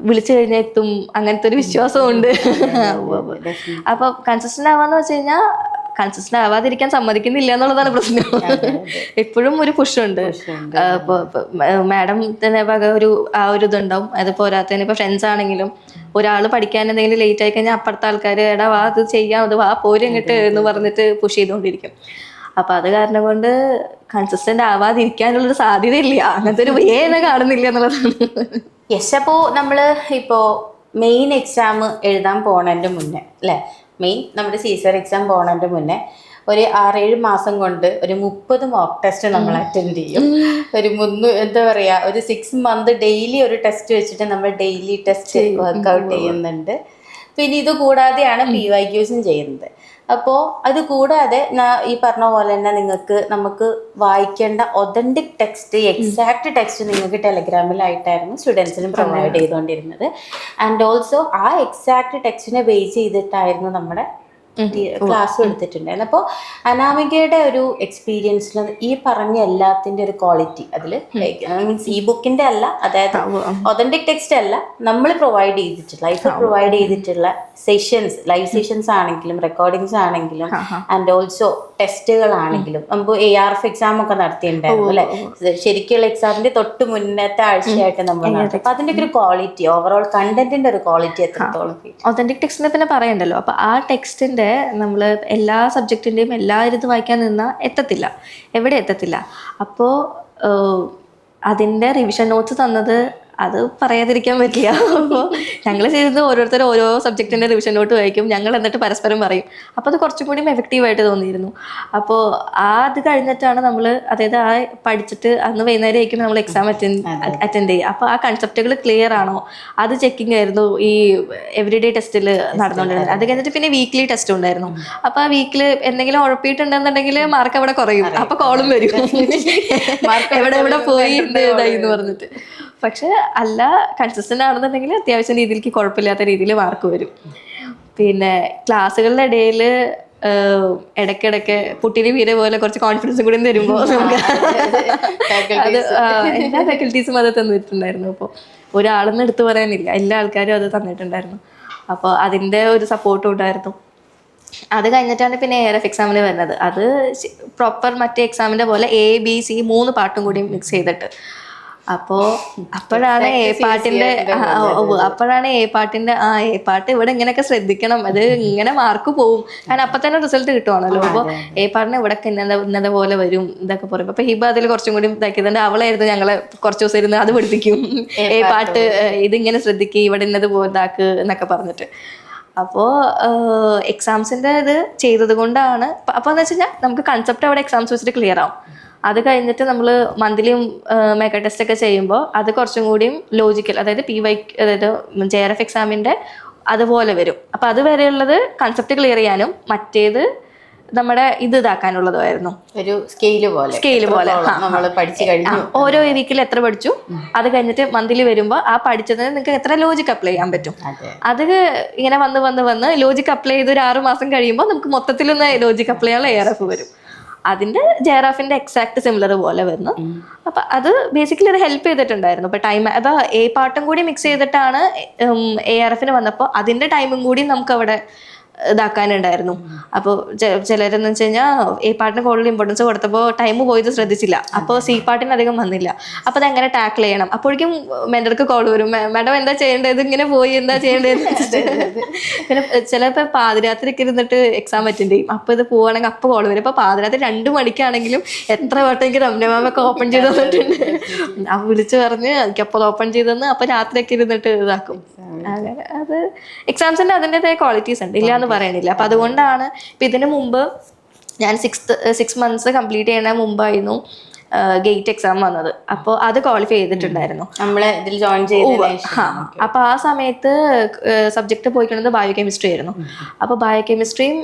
വിളിച്ചു കഴിഞ്ഞാൽ എത്തും അങ്ങനത്തെ ഒരു വിശ്വാസമുണ്ട്. അപ്പൊ കൺസിസ്റ്റന്റ് ആവാന്ന് വെച്ച് കഴിഞ്ഞാൽ കൺസിസ്റ്റന്റ് ആവാതിരിക്കാൻ സമ്മതിക്കുന്നില്ല എന്നുള്ളതാണ് പ്രശ്നം. എപ്പോഴും ഒരു പുഷുണ്ട്. മാഡം തന്നെ ഒരു ആ ഒരു ഇതുണ്ടാവും. അത് പോരാത്തതിന് ഇപ്പൊ ഫ്രണ്ട്സ് ആണെങ്കിലും ഒരാൾ പഠിക്കാൻ എന്തെങ്കിലും ലേറ്റ് ആയി കഴിഞ്ഞാൽ അപ്പുറത്തെ ആൾക്കാർ എടാ വാ അത് ചെയ്യാം അത് വാ പോരും ഇങ്ങോട്ട് എന്ന് പറഞ്ഞിട്ട് പുഷ് ചെയ്തുകൊണ്ടിരിക്കും. അപ്പൊ അത് കാരണം കൊണ്ട് കൺസിസ്റ്റന്റ് ആവാതിരിക്കാനുള്ളൊരു സാധ്യതയില്ല. അങ്ങനത്തെ ഒരു വേ കാണുന്നില്ല എന്നുള്ളതാണ്. യെസ് അപ്പോൾ നമ്മൾ ഇപ്പോൾ മെയിൻ എക്സാം എഴുതാൻ പോണതിന്റെ മുന്നേ അല്ലേ? മെയിൻ നമ്മുടെ സീസർ എക്സാം പോകണതിന്റെ മുന്നേ ഒരു ആറേഴ് മാസം കൊണ്ട് ഒരു മുപ്പത് മോക്ക് ടെസ്റ്റ് നമ്മൾ അറ്റൻഡ് ചെയ്യും. ഒരു മുന്നൂ എന്താ പറയുക ഒരു സിക്സ് മന്ത് ഡെയിലി ഒരു ടെസ്റ്റ് വെച്ചിട്ട് നമ്മൾ ഡെയിലി ടെസ്റ്റ് വർക്കൗട്ട് ചെയ്യുന്നുണ്ട്. പിന്നെ ഇത് കൂടാതെയാണ് പി വൈ ക്യൂസും ചെയ്യുന്നത്. അപ്പോൾ അത് കൂടാതെ ഈ പറഞ്ഞ പോലെ തന്നെ നിങ്ങൾക്ക് നമുക്ക് വായിക്കേണ്ട ഒതന്റിക് ടെക്സ്റ്റ് എക്സാക്ട് ടെക്സ്റ്റ് നിങ്ങൾക്ക് ടെലഗ്രാമിലായിട്ടായിരുന്നു സ്റ്റുഡൻസിന് പ്രൊവൈഡ് ചെയ്തുകൊണ്ടിരുന്നത് ആൻഡ് ഓൾസോ ആ എക്സാക്ട് ടെക്സ്റ്റിനെ ബേസ് ചെയ്തിട്ടായിരുന്നു നമ്മുടെ ക്ലാസ് എടുത്തിട്ടുണ്ടായിരുന്നു. അപ്പോൾ അനാമികയുടെ ഒരു എക്സ്പീരിയൻസിൽ ഈ പറഞ്ഞ എല്ലാത്തിന്റെ ഒരു ക്വാളിറ്റി അതിൽ മീൻസ് ഈ ബുക്കിന്റെ അല്ല അതായത് ഒതന്റിക് ടെക്സ്റ്റ് അല്ല നമ്മൾ പ്രൊവൈഡ് ചെയ്തിട്ടുള്ള ലൈഫ് പ്രൊവൈഡ് ചെയ്തിട്ടുള്ള സെഷൻസ് ലൈവ് സെഷൻസ് ആണെങ്കിലും റെക്കോർഡിങ്സ് ആണെങ്കിലും ആൻഡ് ഓൾസോ ടെസ്റ്റുകളാണെങ്കിലും നമുക്ക് എ ആർ എഫ് എക്സാം ഒക്കെ നടത്തിയിട്ടുണ്ടായിരുന്നു അല്ലെ? ശരിക്കുള്ള എക്സാമിന്റെ തൊട്ട് മുന്നത്തെ ആഴ്ചയായിട്ട് നമ്മൾ നടത്തി അപ്പൊ അതിന്റെ ഒരു ക്വാളിറ്റി ഓവറോൾ കണ്ടന്റിന്റെ ഒരു ക്വാളിറ്റി എത്രത്തോളം ഒതന്റിക് ടെക്സ്റ്റിനെ പിന്നെ പറയണ്ടല്ലോ. അപ്പൊ ആ ടെക്സ്റ്റിന്റെ നമ്മൾ എല്ലാ സബ്ജക്റ്റിന്റെയും എല്ലാ ഇത് വായിക്കാൻ നിന്നാൽ എത്തത്തില്ല. എവിടെ എത്തത്തില്ല? അപ്പോൾ അതിന്റെ റിവിഷൻ നോട്ട്സ് തന്നത് അത് പറയാതിരിക്കാൻ പറ്റില്ല അപ്പോൾ ഞങ്ങൾ ചെയ്തത് ഓരോരുത്തർ ഓരോ സബ്ജക്റ്റിന്റെ റിവിഷൻ നോട്ട് വായിക്കും. ഞങ്ങൾ എന്നിട്ട് പരസ്പരം പറയും. അപ്പോൾ അത് കുറച്ചും കൂടി എഫക്റ്റീവായിട്ട് തോന്നിയിരുന്നു. അപ്പോൾ ആ അത് കഴിഞ്ഞിട്ടാണ് നമ്മൾ അതായത് ആ പഠിച്ചിട്ട് അന്ന് വൈകുന്നേരം ആയിരിക്കും നമ്മൾ എക്സാം അറ്റൻഡ് അറ്റൻഡ് ചെയ്യുക അപ്പോൾ ആ കൺസെപ്റ്റുകൾ ക്ലിയർ ആണോ? അത് ചെക്കിംഗ് ആയിരുന്നു ഈ എവറി ഡേ ടെസ്റ്റിൽ നടന്നുകൊണ്ടിരുന്നത്. അത് കഴിഞ്ഞിട്ട് പിന്നെ വീക്ക്ലി ടെസ്റ്റ് ഉണ്ടായിരുന്നു. അപ്പോൾ ആ വീക്കിൽ എന്തെങ്കിലും ഉഴപ്പിയിട്ടുണ്ടെന്നുണ്ടെങ്കിൽ മാർക്ക് അവിടെ കുറയും. അപ്പോൾ കോളും വരും. എവിടെ എവിടെ പോയി എന്ത് ഇതായി എന്ന് പറഞ്ഞിട്ട്. പക്ഷെ അല്ല കൺസിസ്റ്റന്റ് ആണെന്നുണ്ടെങ്കിൽ അത്യാവശ്യം രീതിയിലേക്ക് കുഴപ്പമില്ലാത്ത രീതിയിൽ മാർക്ക് വരും. പിന്നെ ക്ലാസ്സുകളുടെ ഇടയിൽ ഇടയ്ക്കിടയ്ക്ക് പുട്ടിരി വീര പോലെ കുറച്ച് കോൺഫിഡൻസും കൂടി തരുമ്പോൾ നമുക്ക് അത് എല്ലാ ഫാക്കൽറ്റീസും അത് തന്നിട്ടുണ്ടായിരുന്നു. അപ്പോൾ ഒരാളെന്ന് എടുത്തു പറയാനില്ല. എല്ലാ ആൾക്കാരും അത് തന്നിട്ടുണ്ടായിരുന്നു. അപ്പോൾ അതിന്റെ ഒരു സപ്പോർട്ടും ഉണ്ടായിരുന്നു. അത് കഴിഞ്ഞിട്ടാണ് പിന്നെ എയർ എഫ് എക്സാമിന് വരുന്നത്. അത് പ്രോപ്പർ മറ്റേ എക്സാമിന്റെ പോലെ എ ബി സി മൂന്ന് പാട്ടും കൂടി മിക്സ് ചെയ്തിട്ട്. അപ്പോ അപ്പോഴാണ് എ പാട്ടിന്റെ അപ്പോഴാണ് എ പാട്ടിന്റെ ആ എ പാട്ട് ഇവിടെ ഇങ്ങനെയൊക്കെ ശ്രദ്ധിക്കണം. അത് ഇങ്ങനെ മാർക്ക് പോവും. കാരണം അപ്പൊ തന്നെ റിസൾട്ട് കിട്ടുവാണല്ലോ. അപ്പൊ എ പാട്ടിന് ഇവിടെ ഇന്നത് ഇന്നത് പോലെ വരും ഇതൊക്കെ പറയും അപ്പൊ ഹിബ അതിൽ കുറച്ചും കൂടി ഇതാക്കിയതുകൊണ്ട് അവളായിരുന്നു ഞങ്ങളെ കുറച്ച് ദിവസം ഇരുന്ന് അത് പഠിപ്പിക്കും. എ പാട്ട് ഇതിങ്ങനെ ശ്രദ്ധിക്കുക ഇവിടെ ഇന്നത് പോലെ ഇതാക്ക് എന്നൊക്കെ പറഞ്ഞിട്ട്. അപ്പോൾ എക്സാംസിന്റെ ഇത് ചെയ്തത് കൊണ്ടാണ്. അപ്പോൾ എന്ന് വെച്ച് കഴിഞ്ഞാൽ നമുക്ക് കൺസെപ്റ്റ് അവിടെ എക്സാംസ് വെച്ചിട്ട് ക്ലിയർ ആവും. അത് കഴിഞ്ഞിട്ട് നമ്മൾ മന്ത്ലിയും മേക്കപ്പ് ടെസ്റ്റ് ഒക്കെ ചെയ്യുമ്പോൾ അത് കുറച്ചും കൂടിയും ലോജിക്കൽ അതായത് പി വൈ അതായത് ജെ ആർ എഫ് എക്സാമിന്റെ അതുപോലെ വരും. അപ്പോൾ അതുവരെയുള്ളത് കൺസെപ്റ്റ് ക്ലിയർ ചെയ്യാനും മറ്റേത് നമ്മുടെ ഇത് ഇതാക്കാനുള്ളതുമായിരുന്നു. ഒരു സ്കെയിൽ പോലെ. സ്കെയിൽ പോലെ. നമ്മൾ പഠിച്ചു കഴിഞ്ഞു? ഓരോ വീക്കിൽ എത്ര പഠിച്ചു? അത് കഴിഞ്ഞിട്ട് മന്ത്ലി വരുമ്പോൾ ആ പഠിച്ചതിന് നിങ്ങൾക്ക് എത്ര ലോജിക് അപ്ലൈ ചെയ്യാൻ പറ്റും? അതെ. ഇങ്ങനെ വന്ന് വന്ന് വന്ന് ലോജിക് അപ്ലൈ ചെയ്ത് ഒരു ആറ് മാസം കഴിയുമ്പോൾ നമുക്ക് മൊത്തത്തിലൊന്ന് ലോജിക് അപ്ലൈ ചെയ്യാനുള്ള എയർ എഫ് വരും. അതിന്റെ ജയറാഫിന്റെ എക്സാക്ട് സിമിലർ പോലെ വരുന്നു. അപ്പൊ അത് ബേസിക്കലി ഒരു ഹെൽപ്പ് ചെയ്തിട്ടുണ്ടായിരുന്നു. ഇപ്പൊ ടൈം അപ്പൊ എ പാട്ടും കൂടി മിക്സ് ചെയ്തിട്ടാണ് എ ആർ എഫിന് വന്നപ്പോൾ അതിന്റെ ടൈമും കൂടി നമുക്ക് അവിടെ ഇതാക്കാനുണ്ടായിരുന്നു. അപ്പോൾ ചിലരെന്ന് വെച്ച് കഴിഞ്ഞാൽ എ പാട്ടിന് കൂടുതൽ ഇമ്പോർട്ടൻസ് കൊടുത്തപ്പോൾ ടൈം പോയത് ശ്രദ്ധിച്ചില്ല. അപ്പോൾ സി പാട്ടിന് അധികം വന്നില്ല. അപ്പോൾ അതെങ്ങനെ ടാക്കിൾ ചെയ്യണം? അപ്പോഴേക്കും മെൻഡർക്ക് കോൾ വരും. മാഡം എന്താ ചെയ്യേണ്ടത്? ഇങ്ങനെ പോയി എന്താ ചെയ്യേണ്ടത്? പിന്നെ ചിലപ്പോൾ പാതിരാത്രിക്ക് ഇരുന്നിട്ട് എക്സാം അറ്റൻഡ് ചെയ്യും. അപ്പോൾ ഇത് പോവുകയാണെങ്കിൽ അപ്പോൾ കോൾ വരും. അപ്പോൾ പാതിരാത്രി രണ്ട് മണിക്കാണെങ്കിലും എത്ര വട്ടം എനിക്ക് രമ്യമാമൊക്കെ ഓപ്പൺ ചെയ്ത് തന്നിട്ടുണ്ട്. അപ്പോൾ വിളിച്ചു പറഞ്ഞ് എനിക്ക് അപ്പോൾ ഓപ്പൺ ചെയ്തെന്ന് അപ്പോൾ രാത്രിയൊക്കെ ഇരുന്നിട്ട് ഇതാക്കും. അങ്ങനെ അത് എക്സാംസിന്റെ അതിന്റെതായ ക്വാളിറ്റീസ് ഉണ്ട്. ഇല്ല എന്ന് പറയണില്ല അപ്പൊ അതുകൊണ്ടാണ് ഇപ്പൊ ഇതിന് മുമ്പ് ഞാൻ സിക്സ് സിക്സ് മന്ത്സ് കംപ്ലീറ്റ് ചെയ്യണ മുമ്പായിരുന്നു ഗേറ്റ് എക്സാം വന്നത്. അപ്പോൾ അത് ക്വാളിഫൈ ചെയ്തിട്ടുണ്ടായിരുന്നു. നമ്മൾ ഇതിൽ ജോയിൻ ചെയ്തു അപ്പോൾ ആ അപ്പൊ ആ സമയത്ത് സബ്ജക്ട് പോയിക്കുന്നത് ബയോ കെമിസ്ട്രി ആയിരുന്നു. അപ്പൊ ബയോ കെമിസ്ട്രിയും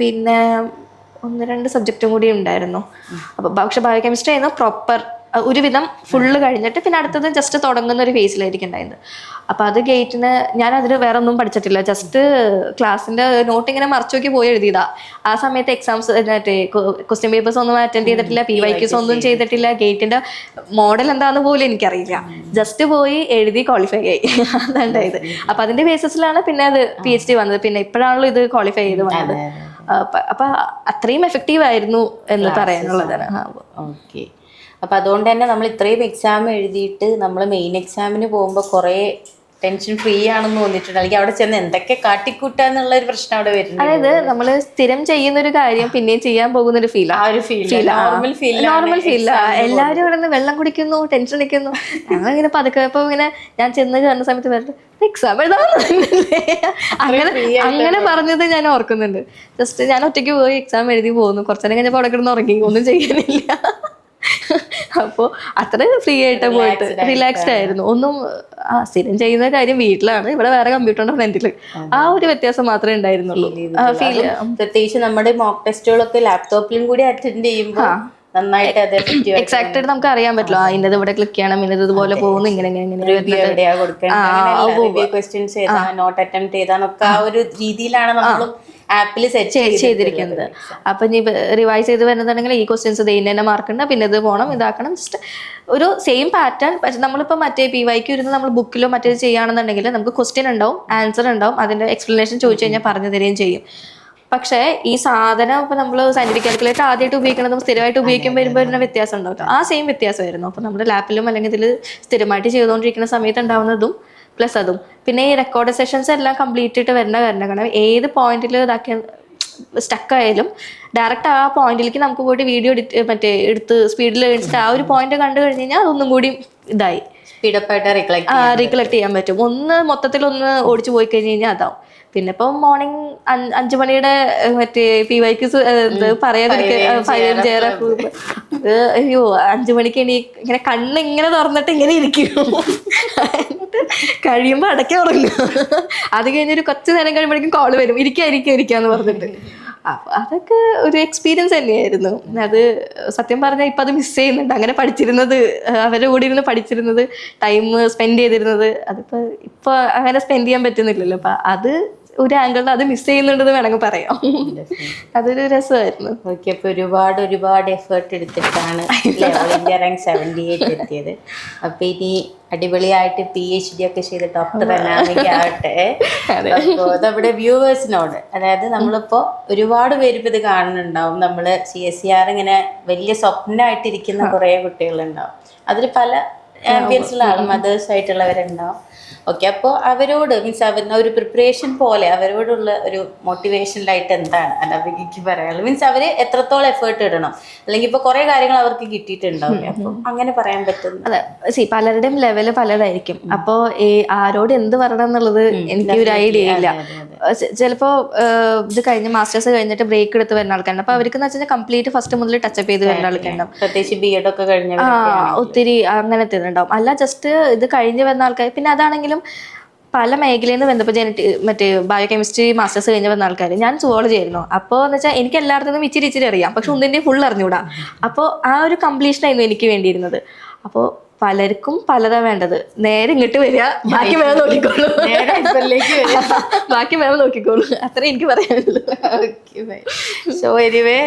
പിന്നെ ഒന്ന് രണ്ട് സബ്ജക്റ്റും കൂടി ഉണ്ടായിരുന്നു. അപ്പൊ പക്ഷെ ബയോ കെമിസ്ട്രി ആയിരുന്നു പ്രോപ്പർ ഒരുവിധം ഫുള്ള് കഴിഞ്ഞിട്ട് പിന്നെ അടുത്തത് ജസ്റ്റ് തുടങ്ങുന്ന ഒരു ഫേസിലായിരിക്കും ഉണ്ടായിരുന്നത്. അപ്പൊ അത് ഗേറ്റിന് ഞാൻ അതിൽ വേറെ ഒന്നും പഠിച്ചിട്ടില്ല. ജസ്റ്റ് ക്ലാസ്സിന്റെ നോട്ട് ഇങ്ങനെ മറച്ചു നോക്കി പോയി എഴുതിയതാ. ആ സമയത്ത് എക്സാംസ് മറ്റേ ക്വസ്റ്റ്യൻ പേപ്പേഴ്സ് ഒന്നും അറ്റൻഡ് ചെയ്തിട്ടില്ല പി വൈക്യൂസ് ഒന്നും ചെയ്തിട്ടില്ല. ഗേറ്റിന്റെ മോഡൽ എന്താന്ന് പോലും എനിക്കറിയില്ല. ജസ്റ്റ് പോയി എഴുതി ക്വാളിഫൈ ആയി. അതുണ്ടായത് അപ്പൊ അതിന്റെ ബേസിസിലാണ് പിന്നെ അത് പി എച്ച് ഡി വന്നത്. പിന്നെ ഇപ്പോഴാണല്ലോ ഇത് ക്വാളിഫൈ ചെയ്ത് വന്നത്. അപ്പൊ- അത്രയും എഫക്റ്റീവ് ആയിരുന്നു എന്ന് പറയാനുള്ളതാണ്. ഓക്കെ അപ്പൊ അതുകൊണ്ട് തന്നെ നമ്മൾ ഇത്രയും എക്സാം എഴുതിയിട്ട് നമ്മൾ മെയിൻ എക്സാമിന് പോകുമ്പോൾ കുറേ ടെൻഷൻ ഫ്രീ ആണെന്ന് തോന്നിയിട്ടുണ്ട്. അല്ലെങ്കിൽ അവിടെ ചെന്ന് എന്തൊക്കെ കാട്ടിക്കൂട്ടാന്നുള്ള ഒരു പ്രശ്നം അവിടെ വരുന്നത് അതായത് നമ്മൾ സ്ഥിരം ചെയ്യുന്ന ഒരു കാര്യം പിന്നെയും ചെയ്യാൻ പോകുന്ന ഒരു ഫീൽ ആ. ഒരു feel normal feel normal feel എല്ലാവരും ഇവിടെ നിന്ന് വെള്ളം കുടിക്കുന്നു ടെൻഷൻ അടിക്കുന്നു. അങ്ങനെ പതുക്കെ ഇപ്പൊ ഇങ്ങനെ ഞാൻ ചെന്ന് കയറുന്ന സമയത്ത് വരട്ടെ എക്സാം അങ്ങനെ അങ്ങനെ പറഞ്ഞത് ഞാൻ ഓർക്കുന്നുണ്ട്. ജസ്റ്റ് ഞാൻ ഒറ്റയ്ക്ക് പോയി എക്സാം എഴുതി പോകുന്നു കുറച്ചു നേരം കഴിഞ്ഞപ്പോൾ അവിടെ കിടന്ന് ഉറങ്ങി. ഒന്നും ചെയ്യാനില്ല. അപ്പോൾ അത്ര ഫ്രീ ആയിട്ട് പോയിട്ട്. റിലാക്സ്ഡ് ആയിരുന്നു. ഒന്നും ആ സ്ഥിരം ചെയ്യുന്ന കാര്യം വീട്ടിലാണ്. ഇവിടെ വേറെ കമ്പ്യൂട്ടറിന്റെ ഫ്രണ്ടിൽ ആ ഒരു വ്യത്യാസം മാത്രമേ ഉണ്ടായിരുന്നുള്ളൂ. പ്രത്യേകിച്ച് നമ്മുടെ മോക്ക് ടെസ്റ്റുകളൊക്കെ ലാപ്ടോപ്പിലും കൂടി അറ്റൻഡ് ചെയ്യുമ്പോൾ നന്നായിട്ട് അത് എക്സാക്ട് ആയിട്ട് നമുക്ക് അറിയാൻ പറ്റുമോ ആ ഇന്നത് ഇവിടെ ക്ലിക്ക് ചെയ്യണം ഇന്നത് ഇതുപോലെ പോകുന്നു ഇങ്ങനെ ഇങ്ങനെ ക്വസ്റ്റ്യൻസ് നോട്ട് അറ്റംപ്റ്റ് ചെയ്താന്നൊക്കെ ആ ഒരു രീതിയിലാണ് നമ്മളും ആപ്പിൽ സെറ്റ് ചെയ്തിരിക്കുന്നത്. അപ്പൊ ഇനി റിവൈസ് ചെയ്ത് വരുന്നുണ്ടെങ്കിൽ ഈ ക്വസ്റ്റ്യൻസ് ഇന്ന തന്നെ മാർക്ക് ഉണ്ട് പിന്നെ ഇത് പോകണം ഇതാക്കണം. ജസ്റ്റ് ഒരു സെയിം പാറ്റേൺ പക്ഷെ നമ്മളിപ്പോൾ മറ്റേ പി വൈക്ക് ഇരുന്ന് നമ്മൾ ബുക്കിലോ മറ്റേ ചെയ്യുകയാണെന്നുണ്ടെങ്കിൽ നമുക്ക് ക്വസ്റ്റ്യൻ ഉണ്ടാവും ആൻസർ ഉണ്ടാവും അതിന്റെ എക്സ്പ്ലനേഷൻ ചോദിച്ചു കഴിഞ്ഞാൽ പറഞ്ഞു തരികയും ചെയ്യും. പക്ഷേ ഈ സാധനം ഇപ്പൊ നമ്മൾ സയന്റിഫിക് കാൽക്കുലേറ്റർ ആദ്യമായിട്ട് ഉപയോഗിക്കുന്നതും സ്ഥിരമായിട്ട് ഉപയോഗിക്കുമ്പോൾ വരുമ്പോൾ വരുന്ന വ്യത്യാസം ഉണ്ടാവും ആ സെയിം വ്യത്യാസമായിരുന്നു. അപ്പൊ നമ്മുടെ ലാപ്പിലും അല്ലെങ്കിൽ ഇതിൽ സ്ഥിരമായിട്ട് ചെയ്തുകൊണ്ടിരിക്കുന്ന സമയത്ത് ഉണ്ടാവുന്നതും പ്ലസ് അതും. പിന്നെ ഈ റെക്കോർഡ് സെഷൻസ് എല്ലാം കംപ്ലീറ്റ് ആയിട്ട് വരുന്ന കാരണം കാരണം ഏത് പോയിന്റിൽ ഇതാക്കിയ സ്റ്റക്ക് ആയാലും ഡയറക്റ്റ് ആ പോയിന്റിലേക്ക് നമുക്ക് പോയിട്ട് വീഡിയോ എഡിറ്റ് മറ്റേ എടുത്ത് സ്പീഡിൽ എടുത്തിട്ട് ആ ഒരു പോയിന്റ് കണ്ടു കഴിഞ്ഞ് കഴിഞ്ഞാൽ അതൊന്നും കൂടി ഇതായി. റീകളക്ട് ചെയ്യാൻ പറ്റും. ഒന്ന് മൊത്തത്തിൽ ഒന്ന് ഓടിച്ചു പോയി കഴിഞ്ഞ് കഴിഞ്ഞാൽ അതാവും. പിന്നെ ഇപ്പം മോർണിംഗ് അഞ്ചു മണിയുടെ മറ്റേ പി വൈക്ക് പറയാതിരിക്കും അയ്യോ അഞ്ചു മണിക്ക് ഇനി ഇങ്ങനെ കണ്ണ് ഇങ്ങനെ തുറന്നിട്ട് ഇങ്ങനെ ഇരിക്കും. കഴിയുമ്പോ കഴിയുമ്പോൾ അടയ്ക്കാൻ തുടങ്ങും അത് കഴിഞ്ഞൊരു കുറച്ച് നേരം കഴിയുമ്പോഴേക്കും കോൾ വരും. ഇരിക്കാ ഇരിക്കാ ഇരിക്കാന്ന് പറഞ്ഞിട്ട്. അപ്പൊ അതൊക്കെ ഒരു എക്സ്പീരിയൻസ് തന്നെയായിരുന്നു. അത് സത്യം പറഞ്ഞാൽ ഇപ്പൊ അത് മിസ് ചെയ്യുന്നുണ്ട്. അങ്ങനെ പഠിച്ചിരുന്നത് അവരുടെ കൂടെ ഇരുന്ന് പഠിച്ചിരുന്നത് ടൈം സ്പെൻഡ് ചെയ്തിരുന്നത് അതിപ്പോ ഇപ്പൊ അങ്ങനെ സ്പെൻഡ് ചെയ്യാൻ പറ്റുന്നില്ലല്ലോ. അപ്പൊ അത് ഒരു ആംഗിളിൽ അത് മിസ് ചെയ്യുന്നുണ്ടെന്ന് വേണമെങ്കിൽ പറയാം. അതൊരു രസമായിരുന്നു. ഓക്കെ അപ്പൊ ഒരുപാട് ഒരുപാട് എഫേർട്ട് എടുത്തിട്ടാണ് ഇന്ത്യ റാങ്ക് സെവന്റി എയ്റ്റ് എത്തിയത്. അപ്പൊ ഇനി അടിപൊളിയായിട്ട് പി എച്ച് ഡി ഒക്കെ ചെയ്ത് ഡോക്ടർ അനാമിക ആവട്ടെ അപ്പോൾ നമ്മുടെ വ്യൂവേഴ്സിനോട് അതായത് നമ്മളിപ്പോ ഒരുപാട് പേര് ഇത് കാണുന്നുണ്ടാവും. നമ്മൾ സി എസ് സി ആർ ഇങ്ങനെ വലിയ സ്വപ്നമായിട്ടിരിക്കുന്ന കുറേ കുട്ടികളുണ്ടാവും. അതിൽ പല ആംബിയൻസിലുള്ള ആളും മദേഴ്സ് ആയിട്ടുള്ളവരുണ്ടാവും. ഓക്കെ അപ്പോൾ അവരോട് മീൻസ് അവർ ഒരു പ്രിപ്പറേഷൻ പോലെ അവരോടുള്ള ഒരു മോട്ടിവേഷനിലായിട്ട് എന്താണ്? അനബിക്ക് പറയാനുള്ളത്. മീൻസ് അവർ എത്രത്തോളം എഫേർട്ട് ഇടണം? അല്ലെങ്കിൽ ഇപ്പോൾ കുറേ കാര്യങ്ങൾ അവർക്ക് കിട്ടിയിട്ടുണ്ടാവില്ലേ അപ്പോൾ അങ്ങനെ പറയാൻ പറ്റും അതെ. സി പലരുടെയും ലെവൽ പലതായിരിക്കും. അപ്പോ ഈ ആരോട് എന്ത് പറയണം എന്നുള്ളത് എനിക്ക് ഒരു ഐഡിയ ഇല്ല. ചിലപ്പോൾ ഇത് കഴിഞ്ഞ് മാസ്റ്റേഴ്സ് കഴിഞ്ഞിട്ട് ബ്രേക്ക് എടുത്ത് വരുന്ന ആൾക്കാരുണ്ട്. അപ്പൊ അവർക്ക് എന്ന് വെച്ചാൽ കംപ്ലീറ്റ് ഫസ്റ്റ് മുതൽ ടച്ചപ്പ് ചെയ്ത് വരുന്ന ആൾക്കാരുണ്ടാവും. പ്രത്യേകിച്ച് ബി എഡ് ഒക്കെ കഴിഞ്ഞ ഒത്തിരി അങ്ങനത്തെ ഇതുണ്ടാവും അല്ല ജസ്റ്റ് ഇത് കഴിഞ്ഞ് വരുന്ന ആൾക്കാർ പിന്നെ അതാണെങ്കിലും പല മേഖലയിൽ നിന്ന് ബന്ധപ്പെട്ട് ജനറ്റി മറ്റേ ബയോ കെമിസ്ട്രി മാസ്റ്റേഴ്സ് കഴിഞ്ഞ് വന്ന ആൾക്കാർ. ഞാൻ സുവോളജി ആയിരുന്നു. അപ്പോൾ എന്ന് വെച്ചാൽ എനിക്ക് എല്ലായിടത്തും ഇച്ചിരി ഇച്ചിരി അറിയാം. പക്ഷെ ഒന്നിന്റെ ഫുൾ അറിഞ്ഞൂടാ. അപ്പോൾ ആ ഒരു കംപ്ലീഷൻ ആയിരുന്നു എനിക്ക് വേണ്ടിയിരുന്നത്. അപ്പോൾ പലർക്കും പലതാ വേണ്ടത്. നേരെ ഇങ്ങോട്ട് വരിക. ബാക്കി വേണം നോക്കിക്കോളൂ. ബാക്കി വേണം നോക്കിക്കോളൂ. അത്രേ എനിക്ക് പറയാനുള്ളൂ. So anyway